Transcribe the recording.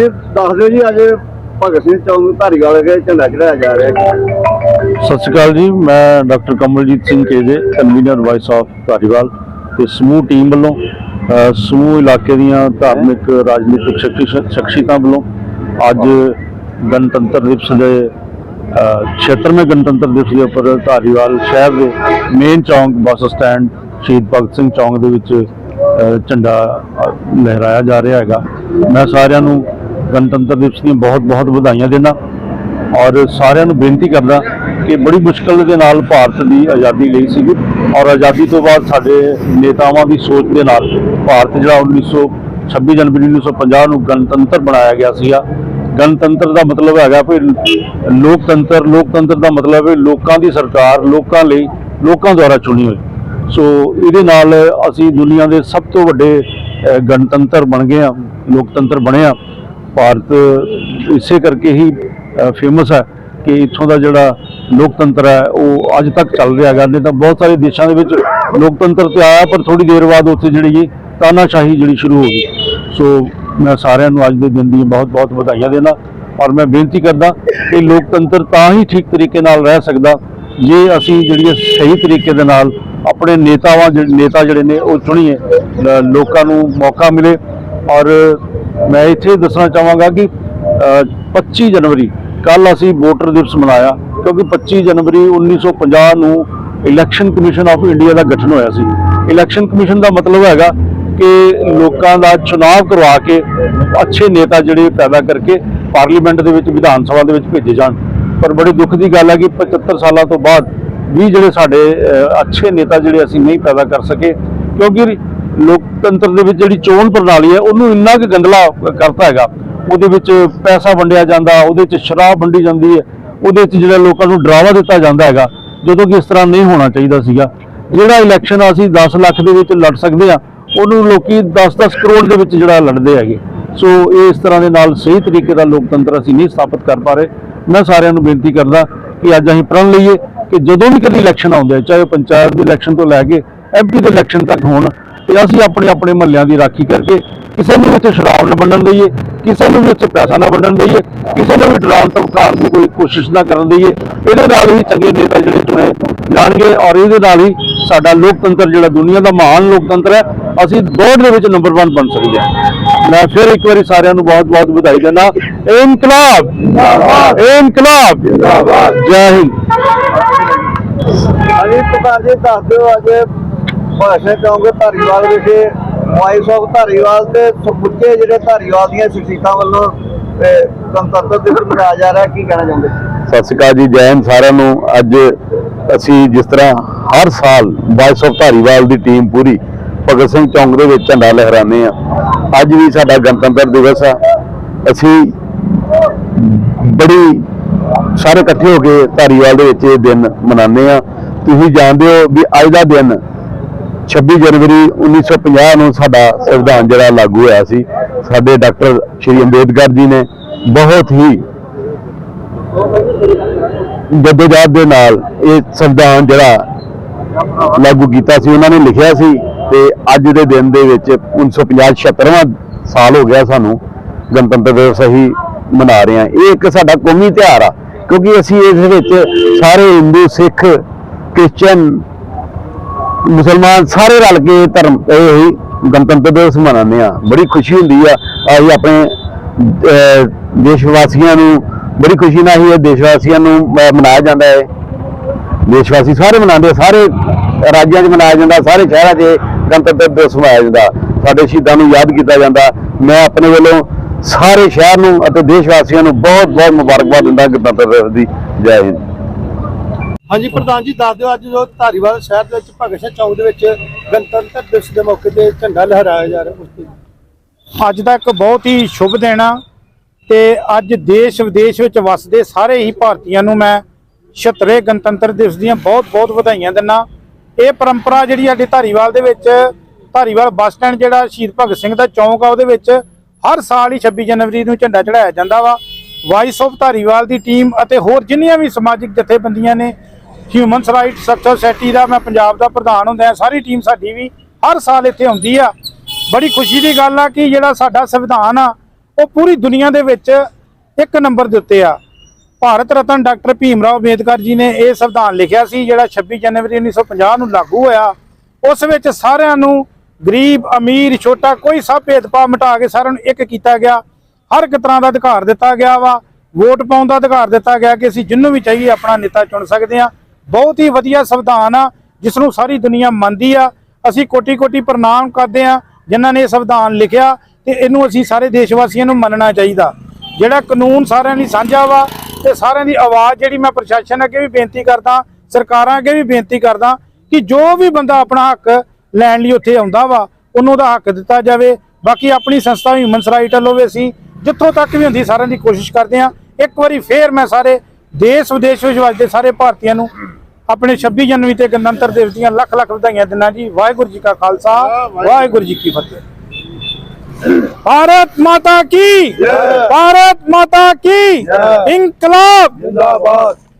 ਜੀ ਦੱਸ ਦਿਓ ਜੀ ਅੱਜ ਭਗਤ ਸਿੰਘ ਚੌਂਕ ਧਾਰੀਵਾਲ ਦੇ ਝੰਡਾ ਚੜਾਇਆ ਜਾ ਰਿਹਾ ਹੈ। ਸਤਿ ਸ਼੍ਰੀ ਅਕਾਲ ਜੀ ਮੈਂ doctor Kamaljit Singh KJ convener voice of Dhariwal ਤੇ ਸਮੂਹ ਟੀਮ ਵੱਲੋਂ ਸਮੂਹ ਇਲਾਕੇ ਦੀਆਂ ਧਾਰਮਿਕ ਰਾਜਨੀਤਿਕ ਸ਼ਖਸੀਅਤਾਂ ਵੱਲੋਂ ਅੱਜ ਗਣਤੰਤਰ ਦਿਵਸ ਦੇ ਅ, 76ਵੇਂ ਗਣਤੰਤਰ ਦਿਵਸ ਦੇ ਉੱਪਰ ਧਾਰੀਵਾਲ ਸ਼ਹਿਰ ਦੇ ਮੇਨ ਚੌਂਕ ਬੱਸ ਸਟੈਂਡ ਸ਼ਹੀਦ ਭਗਤ ਸਿੰਘ ਚੌਂਕ ਦੇ ਵਿੱਚ ਝੰਡਾ ਲਹਿਰਾਇਆ ਜਾ ਰਿਹਾ ਹੈਗਾ। ਮੈਂ ਸਾਰਿਆਂ ਨੂੰ ਗਣਤੰਤਰ ਦਿਵਸ ਦੀਆਂ ਬਹੁਤ-ਬਹੁਤ ਵਧਾਈਆਂ ਦਿੰਦਾ ਔਰ ਸਾਰਿਆਂ ਨੂੰ ਬੇਨਤੀ ਕਰਦਾ ਕਿ ਬੜੀ ਮੁਸ਼ਕਲ ਦੇ ਨਾਲ ਭਾਰਤ ਦੀ ਆਜ਼ਾਦੀ ਲਈ ਸੀਗੀ ਔਰ ਆਜ਼ਾਦੀ ਤੋਂ ਬਾਅਦ ਸਾਡੇ ਨੇਤਾਵਾਂ ਦੀ ਸੋਚ ਦੇ ਨਾਲ ਭਾਰਤ ਜਿਹੜਾ 1926 ਜਨਵਰੀ 1950 ਨੂੰ ਗਣਤੰਤਰ ਬਣਾਇਆ ਗਿਆ ਸੀਗਾ। ਗਣਤੰਤਰ ਦਾ ਮਤਲਬ ਹੈਗਾ ਵੀ ਲੋਕਤੰਤਰ ਲੋਕਤੰਤਰ ਦਾ ਮਤਲਬ ਹੈ ਲੋਕਾਂ ਦੀ ਸਰਕਾਰ, ਲੋਕਾਂ ਲਈ, ਲੋਕਾਂ ਦੁਆਰਾ ਚੁਣੀ ਹੋਈ। ਸੋ ਇਹਦੇ ਨਾਲ ਅਸੀਂ ਦੁਨੀਆ ਦੇ ਸਭ ਤੋਂ ਵੱਡੇ ਗਣਤੰਤਰ ਬਣ ਗਏ ਆ ਲੋਕਤੰਤਰ ਬਣੇ ਆ ਭਾਰਤ ਇਸੇ ਕਰਕੇ ਹੀ ਫੇਮਸ ਹੈ ਕਿ ਇੱਥੋਂ ਦਾ ਜਿਹੜਾ ਲੋਕਤੰਤਰ ਹੈ, ਉਹ ਅੱਜ ਤੱਕ ਚੱਲ ਰਿਹਾ ਹੈਗਾ। ਨਹੀਂ ਤਾਂ ਬਹੁਤ ਸਾਰੇ ਦੇਸ਼ਾਂ ਦੇ ਵਿੱਚ ਲੋਕਤੰਤਰ ਤੇ ਆਇਆ, ਪਰ ਥੋੜੀ ਦੇਰ ਬਾਅਦ ਉੱਥੇ ਜਿਹੜੀ ਤਾਨਾਸ਼ਾਹੀ ਜਿਹੜੀ ਸ਼ੁਰੂ ਹੋ ਗਈ। ਸੋ ਮੈਂ ਸਾਰਿਆਂ ਨੂੰ ਅੱਜ ਦੇ ਦਿਨ ਦੀ ਬਹੁਤ-ਬਹੁਤ ਵਧਾਈਆਂ ਦੇਣਾ ਔਰ ਮੈਂ ਬੇਨਤੀ ਕਰਦਾ ਕਿ ਲੋਕਤੰਤਰ ਤਾਂ ਹੀ ਠੀਕ ਤਰੀਕੇ ਨਾਲ ਰਹਿ ਸਕਦਾ, ਜੇ ਅਸੀਂ ਜਿਹੜੀ ਸਹੀ ਤਰੀਕੇ ਦੇ ਨਾਲ ਆਪਣੇ ਨੇਤਾਵਾਂ ਜਿਹੜੇ, ਨੇਤਾ ਜਿਹੜੇ ਨੇ, ਉਹ ਚੁਣੀਏ ਲੋਕਾਂ ਨੂੰ ਮੌਕਾ ਮਿਲੇ ਔਰ ਮੈਂ ਇੱਥੇ ਦੱਸਣਾ ਚਾਹਾਂਗਾ ਕਿ ਅ, 25 ਜਨਵਰੀ ਕੱਲ ਅਸੀਂ ਵੋਟਰ ਦਿਵਸ ਮਨਾਇਆ ਕਿਉਂਕਿ 25 ਜਨਵਰੀ 1950 ਨੂੰ ਇਲੈਕਸ਼ਨ ਕਮਿਸ਼ਨ ਆਫ ਇੰਡੀਆ ਦਾ ਗਠਨ ਹੋਇਆ ਸੀ। ਇਲੈਕਸ਼ਨ ਕਮਿਸ਼ਨ ਦਾ ਮਤਲਬ ਹੈਗਾ ਕਿ ਲੋਕਾਂ ਦਾ ਚੁਣਾਵ ਕਰਵਾ ਕੇ ਅੱਛੇ ਨੇਤਾ ਜਿਹੜੇ ਪੈਦਾ ਕਰਕੇ ਪਾਰਲੀਮੈਂਟ ਦੇ ਵਿੱਚ ਵਿਧਾਨ ਸਭਾ ਦੇ ਵਿੱਚ ਭੇਜੇ ਜਾਣ। ਪਰ ਬੜੇ ਦੁੱਖ ਦੀ ਗੱਲ ਹੈ ਕਿ 75 ਸਾਲਾਂ ਤੋਂ ਬਾਅਦ ਵੀ ਜਿਹੜੇ ਸਾਡੇ ਅੱਛੇ ਨੇਤਾ ਜਿਹੜੇ ਅਸੀਂ ਨਹੀਂ ਪੈਦਾ ਕਰ ਸਕੇ ਕਿਉਂਕਿ ਲੋਕਤੰਤਰ ਦੇ ਵਿੱਚ ਜਿਹੜੀ ਚੋਣ ਪ੍ਰਣਾਲੀ ਹੈ, ਉਹਨੂੰ ਇੰਨਾ ਕੁ ਗੰਦਲਾ ਕਰਤਾ ਹੈਗਾ। ਉਹਦੇ ਵਿੱਚ ਪੈਸਾ ਵੰਡਿਆ ਜਾਂਦਾ, ਉਹਦੇ ਵਿੱਚ ਸ਼ਰਾਬ ਵੰਡੀ ਜਾਂਦੀ ਹੈ, ਉਹਦੇ ਵਿੱਚ ਜਿਹੜਾ ਲੋਕਾਂ ਨੂੰ ਡਰਾਵਾ ਦਿੱਤਾ ਜਾਂਦਾ ਹੈਗਾ, ਜਦੋਂ ਕਿ ਇਸ ਤਰ੍ਹਾਂ ਨਹੀਂ ਹੋਣਾ ਚਾਹੀਦਾ ਸੀਗਾ। ਜਿਹੜਾ ਇਲੈਕਸ਼ਨ ਅਸੀਂ 10 ਲੱਖ ਦੇ ਵਿੱਚ ਲੜ ਸਕਦੇ ਆ ਉਹਨੂੰ ਲੋਕੀ 10-10 ਕਰੋੜ ਦੇ ਵਿੱਚ ਜਿਹੜਾ ਲੜਦੇ ਹੈਗੇ। ਸੋ ਇਹ ਇਸ ਤਰ੍ਹਾਂ ਦੇ ਨਾਲ ਸਹੀ ਤਰੀਕੇ ਦਾ ਲੋਕਤੰਤਰ ਅਸੀਂ ਨਹੀਂ ਸਥਾਪਿਤ ਕਰ ਪਾ ਰਹੇ। ਮੈਂ ਸਾਰਿਆਂ ਨੂੰ ਬੇਨਤੀ ਕਰਦਾ ਕਿ ਅੱਜ ਅਸੀਂ ਪ੍ਰਣ ਲਈਏ ਕਿ ਜਦੋਂ ਵੀ ਕਦੀ ਇਲੈਕਸ਼ਨ ਆਉਂਦੇ ਚਾਹੇ ਉਹ ਪੰਚਾਇਤ ਦੇ ਇਲੈਕਸ਼ਨ ਤੋਂ ਲੈ ਕੇ ਐਮਪੀ ਦੇ ਇਲੈਕਸ਼ਨ ਤੱਕ ਹੋਣ ਤੇ ਅਸੀਂ ਆਪਣੇ ਆਪਣੇ ਮਹੱਲਿਆਂ ਦੀ ਰਾਖੀ ਕਰਕੇ ਕਿਸੇ ਨੂੰ ਉੱਥੇ ਸ਼ਰਾਬ ਨਾ ਵੰਡਣ ਦਈਏ, ਕਿਸੇ ਨੂੰ ਵੀ ਉੱਥੇ ਪੈਸਾ ਨਾ ਵੰਡਣ ਦਈਏ, ਕਿਸੇ ਨੂੰ ਵੀ ਡਰਾਉਣ ਧਮਕਾਉਣ ਦੀ ਕੋਈ ਕੋਸ਼ਿਸ਼ ਨਾ ਕਰਨ ਦਈਏ। ਇਹਦੇ ਨਾਲ ਹੀ ਚੰਗੇ ਨੇਤਾ ਜਿਹੜੇ ਚੁਣੇ ਜਾਣਗੇ ਔਰ ਇਹਦੇ ਨਾਲ ਹੀ ਸਾਡਾ ਲੋਕਤੰਤਰ ਜਿਹੜਾ ਦੁਨੀਆ ਦਾ ਮਹਾਨ ਲੋਕਤੰਤਰ ਹੈ, ਅਸੀਂ ਦੌੜ ਦੇ ਵਿੱਚ ਨੰਬਰ 1 ਬਣ ਸਕਦੇ ਹਾਂ ਮੈਂ ਫਿਰ ਇੱਕ ਵਾਰੀ ਸਾਰਿਆਂ ਨੂੰ ਬਹੁਤ ਬਹੁਤ ਵਧਾਈ ਦਿੰਦਾ, ਇਨਕਲਾਬ ਇਨਕਲਾਬ, ਜੈ ਹਿੰਦ। ਅਜੀ ਪ੍ਰਧਾਨ ਜੀ, ਦੱਸ ਦਿਓ ਅੱਜ ਭਾਸ਼ਣ ਚੌਂਕ ਧਾਰੀਵਾਲ ਵਿਖੇ? ਵਾਈਸ ਆਫ ਧਾਰੀਵਾਲ ਤੇ ਸਮੁੱਚੇ ਜਿਹੜੇ ਧਾਰੀਵਾਲ ਦੀਆਂ ਸ਼ਖਸੀਅਤਾਂ ਵੱਲੋਂ ਗਣਤੰਤਰ ਦਿਵਸ ਮਨਾਇਆ ਜਾ ਰਿਹਾ, ਕੀ ਕਹਿਣਾ ਚਾਹੁੰਦੇ? ਸਤਿ ਸ਼੍ਰੀ ਅਕਾਲ ਜੀ, ਜੈ ਸਾਰਿਆਂ ਨੂੰ। ਅੱਜ ਅਸੀਂ ਜਿਸ ਤਰ੍ਹਾਂ ਹਰ ਸਾਲ ਵਾਇਸ ਆਫ ਧਾਰੀਵਾਲ ਦੀ ਟੀਮ ਪੂਰੀ ਭਗਤ ਸਿੰਘ ਚੌਂਕ ਦੇ ਵਿੱਚ ਝੰਡਾ ਲਹਿਰਾਉਂਦੇ ਆ ਅੱਜ ਵੀ ਸਾਡਾ ਗਣਤੰਤਰ ਦਿਵਸ ਆ। ਅਸੀਂ ਬੜੀ ਸਾਰੇ ਇਕੱਠੇ ਹੋ ਕੇ ਧਾਰੀਵਾਲ ਦੇ ਵਿੱਚ ਇਹ ਦਿਨ ਮਨਾਉਂਦੇ ਆ ਤੁਸੀਂ ਜਾਣਦੇ ਹੋ ਵੀ ਅੱਜ ਦਾ ਦਿਨ 26 ਜਨਵਰੀ 1950 ਨੂੰ ਸਾਡਾ ਸੰਵਿਧਾਨ ਜਿਹੜਾ ਲਾਗੂ ਹੋਇਆ ਸੀ, ਸਾਡੇ ਡਾਕਟਰ ਸ਼੍ਰੀ ਅੰਬੇਦਕਰ ਜੀ ਨੇ ਬਹੁਤ ਹੀ ਜਦੋਜਹਿਦ ਦੇ ਨਾਲ ਇਹ ਸੰਵਿਧਾਨ ਜਿਹੜਾ ਲਾਗੂ ਕੀਤਾ ਸੀ, ਉਹਨਾਂ ਨੇ ਲਿਖਿਆ ਸੀ ਤੇ ਅੱਜ ਦੇ ਦਿਨ ਦੇ ਵਿੱਚ 1950 76ਵਾਂ ਸਾਲ ਹੋ ਗਿਆ ਸਾਨੂੰ ਗਣਤੰਤਰ ਦਿਵਸ ਅਸੀਂ ਮਨਾ ਰਹੇ ਹਾਂ। ਇਹ ਇੱਕ ਸਾਡਾ ਕੌਮੀ ਤਿਉਹਾਰ ਆ, ਕਿਉਂਕਿ ਅਸੀਂ ਇਸ ਵਿੱਚ ਸਾਰੇ ਹਿੰਦੂ, ਸਿੱਖ ਕ੍ਰਿਸਚੀਅਨ ਮੁਸਲਮਾਨ ਸਾਰੇ ਰਲ ਕੇ ਧਰਮ, ਇਹ ਹੀ ਗਣਤੰਤਰ ਦਿਵਸ ਮਨਾਉਂਦੇ ਆ ਬੜੀ ਖੁਸ਼ੀ ਹੁੰਦੀ ਆ, ਅਸੀਂ ਆਪਣੇ ਦੇਸ਼ ਵਾਸੀਆਂ ਨੂੰ, ਬੜੀ ਖੁਸ਼ੀ ਨਾਲ ਹੀ ਇਹ ਦੇਸ਼ ਵਾਸੀਆਂ ਨੂੰ ਮਨਾਇਆ ਜਾਂਦਾ ਹੈ। ਦੇਸ਼ ਵਾਸੀ ਸਾਰੇ ਮਨਾਉਂਦੇ ਸਾਰੇ ਰਾਜਾਂ 'ਚ ਮਨਾਇਆ ਜਾਂਦਾ, ਸਾਰੇ ਸ਼ਹਿਰਾਂ 'ਚ ਗਣਤੰਤਰ ਦਿਵਸ ਮਨਾਇਆ ਜਾਂਦਾ। ਸਾਡੇ ਸ਼ਹੀਦਾਂ ਨੂੰ ਯਾਦ ਕੀਤਾ ਜਾਂਦਾ। ਮੈਂ ਆਪਣੇ ਵੱਲੋਂ ਸਾਰੇ ਸ਼ਹਿਰ ਨੂੰ ਅਤੇ ਦੇਸ਼ ਵਾਸੀਆਂ ਨੂੰ ਬਹੁਤ ਬਹੁਤ ਮੁਬਾਰਕਬਾਦ ਦਿੰਦਾ ਗਣਤੰਤਰ ਦਿਵਸ ਦੀ। ਜੈ ਹਿੰਦ। ਹਾਂਜੀ, ਪ੍ਰਧਾਨ ਜੀ, ਦੱਸ ਦਿਓ ਅੱਜ ਜੋ ਧਾਰੀਵਾਲ ਸ਼ਹਿਰ ਦੇ ਵਿੱਚ, ਭਗਤ ਸਿੰਘ ਚੌਂਕ ਦੇ ਵਿੱਚ ਗਣਤੰਤਰ ਦਿਵਸ ਦੇ ਮੌਕੇ ਤੇ ਝੰਡਾ ਲਹਿਰਾਇਆ ਜਾ ਰਿਹਾ ਉਸ ਤੇ ਅੱਜ ਦਾ ਇੱਕ ਬਹੁਤ ਹੀ ਸ਼ੁਭ ਦਿਨ ਆ ਤੇ ਅੱਜ ਦੇਸ਼ ਵਿਦੇਸ਼ ਵਿੱਚ ਵਸਦੇ ਸਾਰੇ ਹੀ ਭਾਰਤੀਆਂ ਨੂੰ ਮੈਂ 76 ਗਣਤੰਤਰ ਦਿਵਸ ਦੀਆਂ ਬਹੁਤ-ਬਹੁਤ ਵਧਾਈਆਂ ਦਿੰਦਾ ਇਹ ਪਰੰਪਰਾ ਜਿਹੜੀ ਸਾਡੇ ਧਾਰੀਵਾਲ ਦੇ ਵਿੱਚ, ਧਾਰੀਵਾਲ ਬੱਸ ਸਟੈਂਡ ਜਿਹੜਾ ਸ਼ਹੀਦ ਭਗਤ ਸਿੰਘ ਦਾ ਚੌਂਕ ਆ, ਉਹਦੇ ਵਿੱਚ ਹਰ ਸਾਲ ਹੀ 26 ਜਨਵਰੀ ਨੂੰ ਝੰਡਾ ਚੜਾਇਆ ਜਾਂਦਾ ਵਾ। ਵਾਈਸ ਆਫ ਧਾਰੀਵਾਲ ਦੀ ਟੀਮ ਅਤੇ ਹੋਰ ਜਿੰਨੀਆਂ ਵੀ ਸਮਾਜਿਕ ਜਥੇਬੰਦੀਆਂ ਨੇ ਹਿਊਮਨ ਰਾਈਟਸ ਸੋਸਾਇਟੀ ਦਾ ਮੈਂ ਪੰਜਾਬ ਦਾ ਪ੍ਰਧਾਨ ਹੁੰਦਾ ਸਾਰੀ ਟੀਮ ਸਾਡੀ ਵੀ ਹਰ ਸਾਲ ਇੱਥੇ ਆਉਂਦੀ ਆ। ਬੜੀ ਖੁਸ਼ੀ ਦੀ ਗੱਲ ਆ ਕਿ ਜਿਹੜਾ ਸਾਡਾ ਸੰਵਿਧਾਨ ਆ, ਉਹ ਪੂਰੀ ਦੁਨੀਆ ਦੇ ਵਿੱਚ ਇੱਕ ਨੰਬਰ ਦੇ ਉੱਤੇ ਆ। ਭਾਰਤ ਰਤਨ ਡਾਕਟਰ ਭੀਮ ਰਾਓ ਅੰਬੇਦਕਰ ਜੀ ਨੇ ਇਹ ਸੰਵਿਧਾਨ ਲਿਖਿਆ ਸੀ, ਜਿਹੜਾ 26 ਜਨਵਰੀ 1950 ਨੂੰ ਲਾਗੂ ਹੋਇਆ। ਉਸ ਵਿੱਚ ਸਾਰਿਆਂ ਨੂੰ ਗਰੀਬ, ਅਮੀਰ, ਛੋਟਾ, ਕੋਈ ਸਭ ਭੇਦਭਾਵ ਮਿਟਾ ਕੇ ਸਾਰਿਆਂ ਨੂੰ ਇੱਕ ਕੀਤਾ ਗਿਆ। ਹਰ ਇੱਕ ਤਰ੍ਹਾਂ ਦਾ ਅਧਿਕਾਰ ਦਿੱਤਾ ਗਿਆ ਵਾ। ਵੋਟ ਪਾਉਣ ਦਾ ਅਧਿਕਾਰ ਦਿੱਤਾ ਗਿਆ ਕਿ ਅਸੀਂ ਜਿੰਨੂੰ ਵੀ ਚਾਹੀਏ ਆਪਣਾ ਨੇਤਾ ਚੁਣ ਸਕਦੇ ਆ ਬਹੁਤ ਹੀ ਵਧੀਆ ਸੰਵਿਧਾਨ ਆ ਜਿਸ ਨੂੰ ਸਾਰੀ ਦੁਨੀਆ ਮੰਨਦੀ ਆ। ਅਸੀਂ ਕੋਟੀ ਕੋਟੀ ਪ੍ਰਣਾਮ ਕਰਦੇ ਆ, ਜਿਨ੍ਹਾਂ ਨੇ ਇਹ ਸੰਵਿਧਾਨ ਲਿਖਿਆ ਤੇ ਇਹਨੂੰ ਅਸੀਂ ਸਾਰੇ ਦੇਸ਼ ਵਾਸੀਆਂ ਨੂੰ ਮੰਨਣਾ ਚਾਹੀਦਾ। ਜਿਹੜਾ ਕਾਨੂੰਨ ਸਾਰਿਆਂ ਲਈ ਸਾਂਝਾ ਵਾ ਤੇ ਸਾਰਿਆਂ ਦੀ ਆਵਾਜ਼ ਜਿਹੜੀ ਮੈਂ ਪ੍ਰਸ਼ਾਸਨ ਅੱਗੇ ਵੀ ਬੇਨਤੀ ਕਰਦਾ, ਸਰਕਾਰਾਂ ਅੱਗੇ ਵੀ ਬੇਨਤੀ ਕਰਦਾ ਕਿ ਜੋ ਵੀ ਬੰਦਾ ਆਪਣਾ ਹੱਕ ਲੈਣ ਲਈ ਉੱਥੇ ਆਉਂਦਾ ਵਾ, ਉਹਨੂੰ ਦਾ ਹੱਕ ਦਿੱਤਾ ਜਾਵੇ। ਬਾਕੀ ਆਪਣੀ ਸੰਸਥਾ ਹਿਊਮਨ ਰਾਈਟ ਵੱਲੋਂ ਅਸੀਂ ਜਿੱਥੋਂ ਤੱਕ ਵੀ ਹੁੰਦੀ ਸਾਰਿਆਂ ਦੀ ਕੋਸ਼ਿਸ਼ ਕਰਦੇ ਆ। ਇੱਕ ਵਾਰੀ ਫੇਰ ਮੈਂ ਸਾਰੇ ਦੇਸ਼ ਵਿਦੇਸ਼ ਵਿੱਚ ਵੱਸਦੇ ਸਾਰੇ ਭਾਰਤੀਆਂ ਨੂੰ ਆਪਣੇ 26 ਜਨਵਰੀ ਤੇ ਗਣਤੰਤਰ ਦੇਵ ਦੀਆਂ ਲੱਖ ਲੱਖ ਵਧਾਈਆਂ ਦਿੰਦਾ ਜੀ। ਵਾਹਿਗੁਰੂ ਜੀ ਕਾ ਖਾਲਸਾ ਵਾਹਿਗੁਰੂ ਜੀ ਕੀ ਫਤਿਹ। ਭਾਰਤ ਮਾਤਾ ਕੀ? ਭਾਰਤ ਮਾਤਾ ਕੀ? ਇਨਕਲਾਬ। ਜਿੰਦਾਬਾਦ।